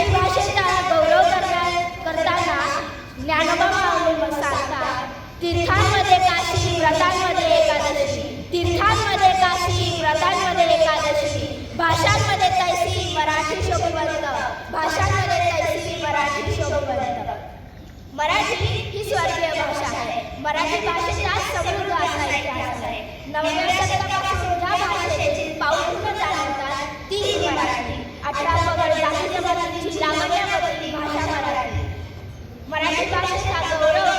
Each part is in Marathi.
मराठी भाषेचा गौरव करताना ज्ञानोबा माऊली सांगतात तीर्थांमध्ये व्रतांमध्ये एकादशी. तीर्थांमध्ये काशी व्रतांमध्ये एकादशी. भाषांमध्ये तैसी मराठी शोभवंत. भाषांमध्ये तैसी मराठी शोभवंत. मराठी ही स्वर्गीय भाषा आहे. मराठी भाषेचा समृद्ध असा इतिहास आहे नवव्या शतकापासून ह्या भाषेचे मराठी भाषा मराठी भाषेचा गौरव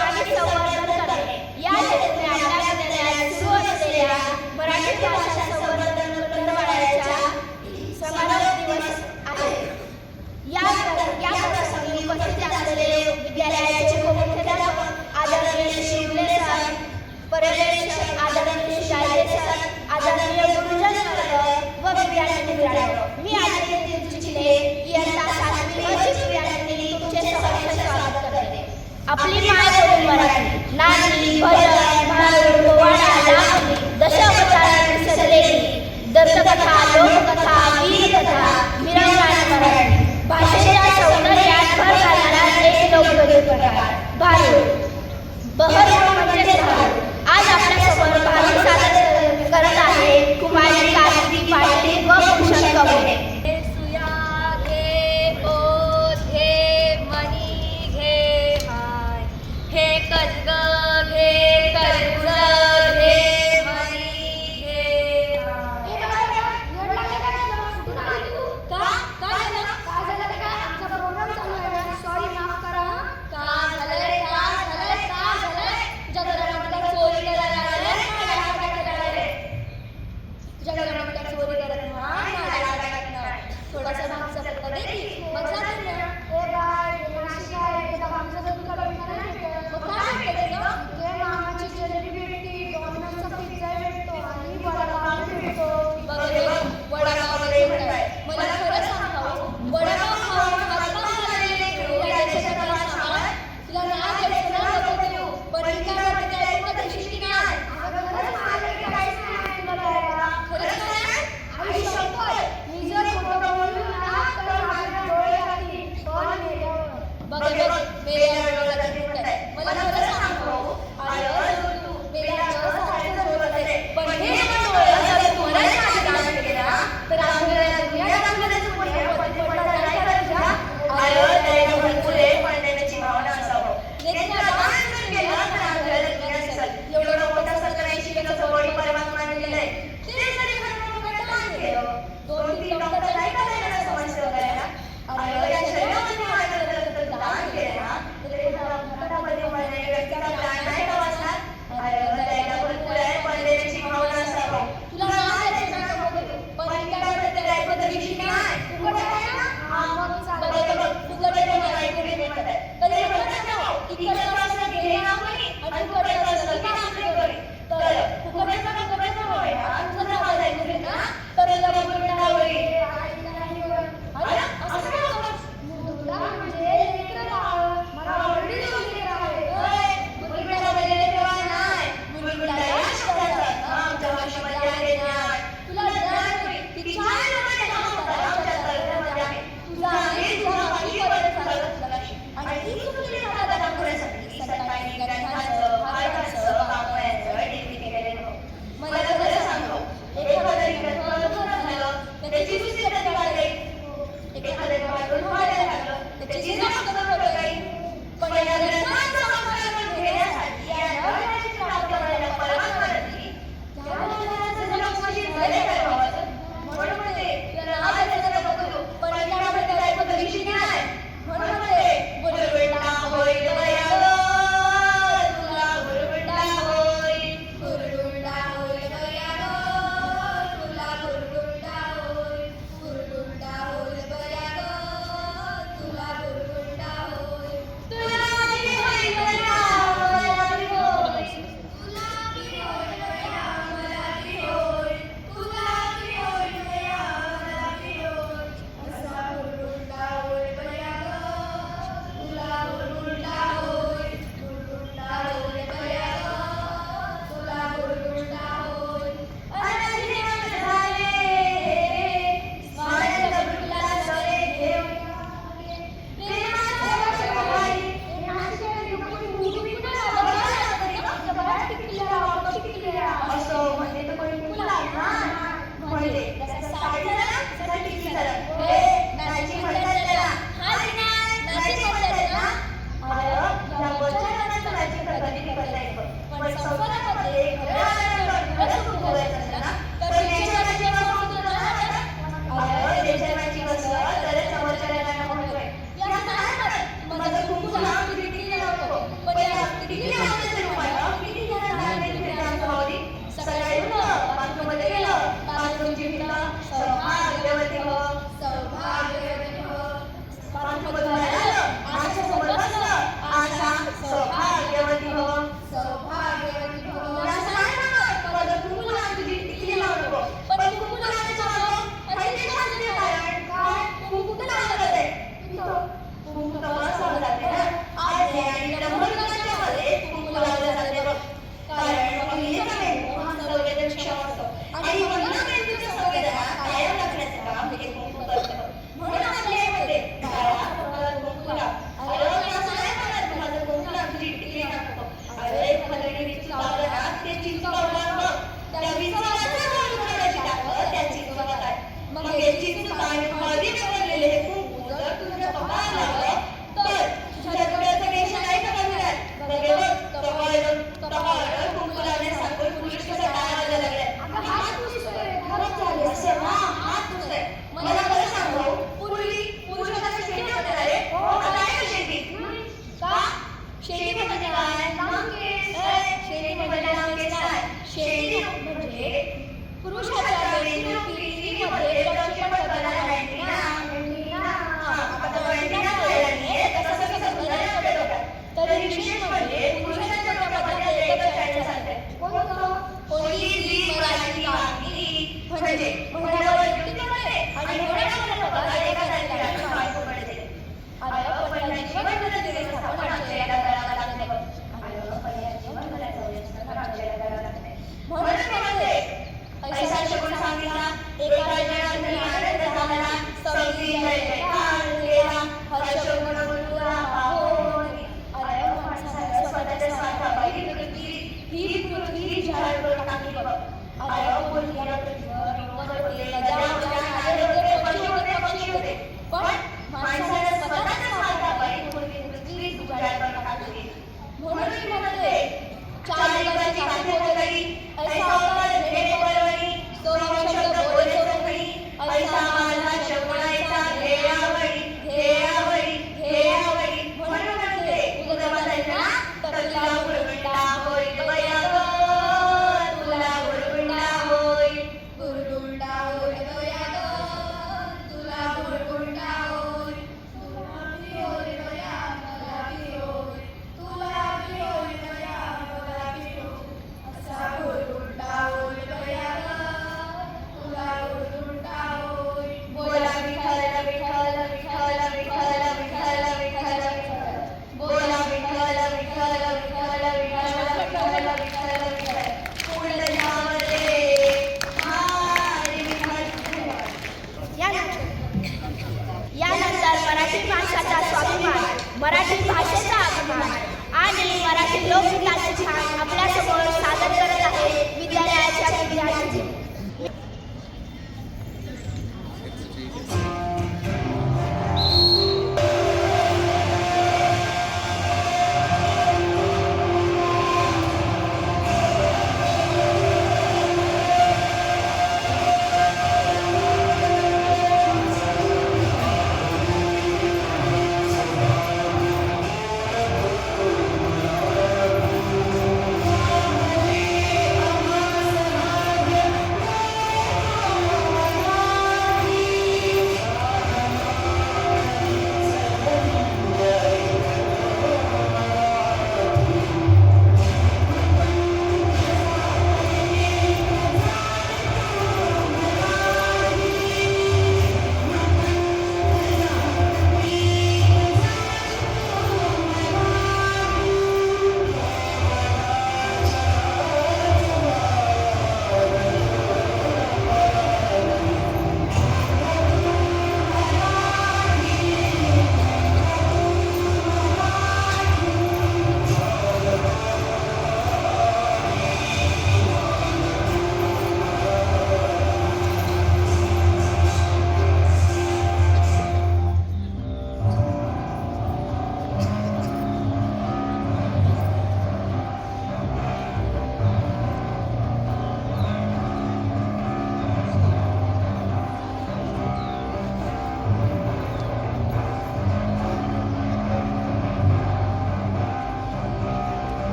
यानंतर मराठी भाषेचा स्वाभिमान मराठी भाषेचा अभिमान आणि मराठी लोकगीताची छान आपल्यासमोर सादर करत आहे विद्यालयाच्या विद्यार्थ्यांचे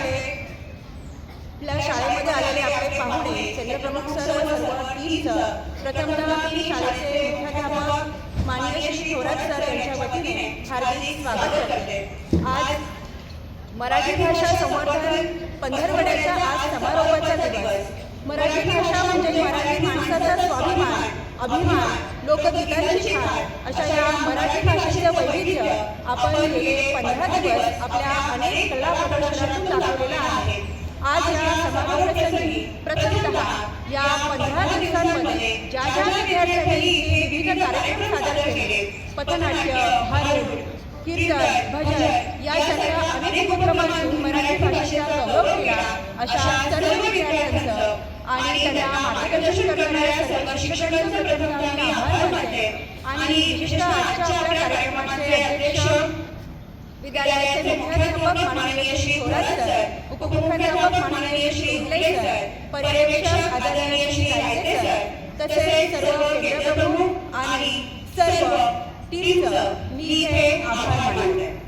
लाभलेले आपल्या शाळेमध्ये आलेले आपले पाहुणे चंद्रप्रमुख सर सर्व टीम सर. प्रथमतः मी शाळेचे मुख्याध्यापक माननीय श्री थोरात सर यांच्या वतीने हार्दिक स्वागत करते. आज मराठी भाषा संवर्धन पंधरवड्याचा आज समारोपाचा दिवस. मराठी भाषा म्हणजे मराठी माणसाचा स्वाभिमान. अभिमान लोकगीतांची खाण अशा या मराठी भाषेचं वैविध्य आपण गेले पंधरा दिवस आपल्या अनेक कला प्रदर्शनातून दाखवलेलं आहे. आज या समारोहाप्रसंगी प्रथमतः या पंधरा दिवसांमध्ये ज्या ज्या विद्यार्थ्यांनी विविध कार्यक्रम सादर केले पथनाट्य भारूड कीर्तन भजन यासारख्या अनेक उपक्रमांतून मराठी भाषेचा गौरव केला. अशा सर्व विद्यार्थ्यांचं आणि त्यांना मार्गदर्शन करणाऱ्या सर्व शिक्षकांचं प्रथम आभार मानते. आणि विशिष्ट आजच्या आपल्या कार्यक्रमाचे अध्यक्ष विद्यालयाचे मुख्याध्यापक माननीय श्री थोरात सर उपमुख्याध्यापक माननीय श्री उगले सर पर्यवेक्षक आदरणीय श्री रायते सर तसेच सर्व केंद्रप्रमुख आणि सर्व टीमचं मी हे आभार मानते.